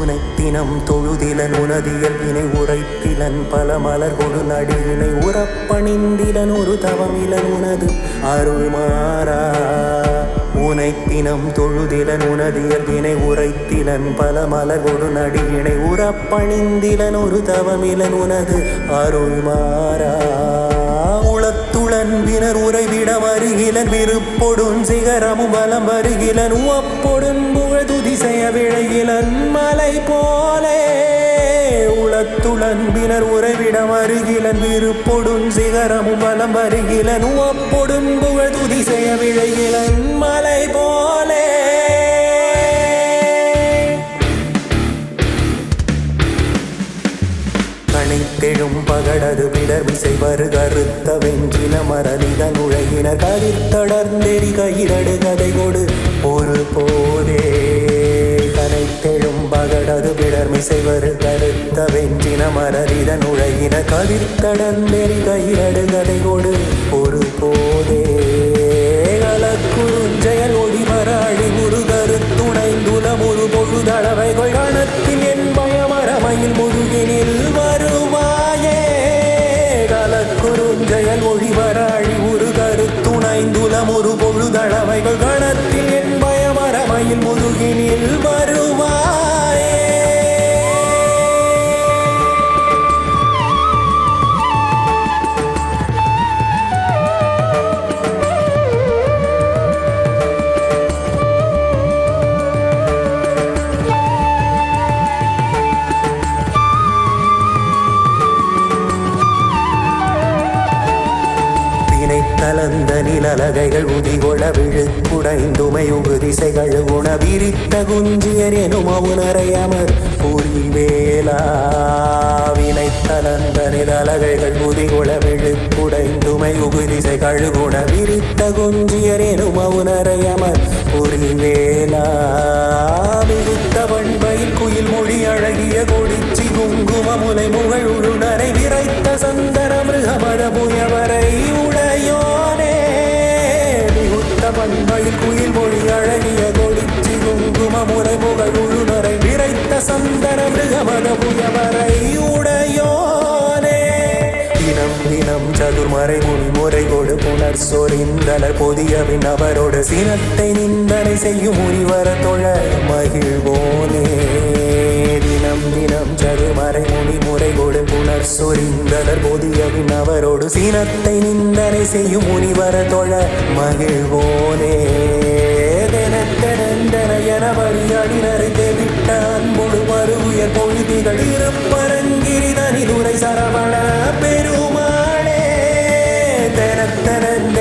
உனைத்தினம் தொழுதிலன் உனதியல் வினை உரைத்திலன் பல மலர் கொடு நடிகினை உறப்பணிந்திலன் ஒரு தவமிலன் உனது அருள் மாறா உனைத்தினம் தொழுதிலன் உனதியல்வினை உரைத்திலன் பல மலகொடு கொடு நடியினை உறப்பணிந்திலன் ஒரு தவமிலன் உனது அருள் மாறா உளத்துளன் வினர் உறைவிட வருகிலன் விருப்பொடும் சிகரமும் பலம் வருகிலன் உவப்பொடும் புகழ்து திசைய விழகிலன் மலை போலே. உளத்துளன் வினர் அருகிலன் விருப்பொடும் சிகரமும் வலம் வருகிலன் உவப்பொடும் துதி செய்ய விழைகிலன் மலை போலே. கணைத்தெழும் பகடது பிடர் விசை வரு கருத்த வெஞ்சின மரணிதன் உழையினர் கதிர்த்தடர்ந்தெறி கயிரடு கதை கொடு ஒரு போதே. கனைத்தெழும் பகடது பிடர் மிசை நுழைத்தின மரரித நுழையின மரணிதன் உழையினர் கதிர்த்தடர்ந்தெறி கதை கொடு ஒரு போதே கலக்குறுஞ்செயல் ஒளி வராழி முரு கருத்துணைந்துலம் ஒரு பொழுதளவை கொள்கணத்தில் என் பயமரமையில் முருகினில் வருவாயே. கலக்குறுஞ்செயல் ஒளி கலந்த நிலலகைகள் உதிகொள விழுக்குடைந்துமை உகு திசைகள் உண விரித்த குஞ்சியர் எனும் அவுணரை அமர் புரிவேலா. வினைத்தலந்த நிலலகைகள் உதிகொள விழுக்குடைந்துமை உகு திசைகள் உண விரித்த குஞ்சியர் எனும் அவுணரை அமர் புரிவேலா. மிகுத்த பண்பையில் குயில் மொழி அழகிய கொடி முறை முகழ் உழுநரை நிறைத்த சந்தன மிருகமத புயவரை உடையோனே. தினம் தினம் சதுர்மறை முனி முறை கொடு புனர் சொரிந்தலர் பொதியவின் அவரோடு சினத்தை நிந்தனை செய்யும் முனிவர தொழ மகிழ்வோனே. தினம் தினம் சதுர்மறை முனி முறை கொடு புனர் சொரிந்தலர் பொதியவின் அவரோடு சினத்தை நிந்தனை செய்யும் முனிவர தொழ மகிழ்வோனே. தெனத்தெனந்தன என வரியாடினரை தெவிட்ட அன்பொடு மறுவுயர் பொழுதிகள் இருப்பரங்கிரிதனில் உரை சரவண பெருமாளே. தெனத்தெனந்தன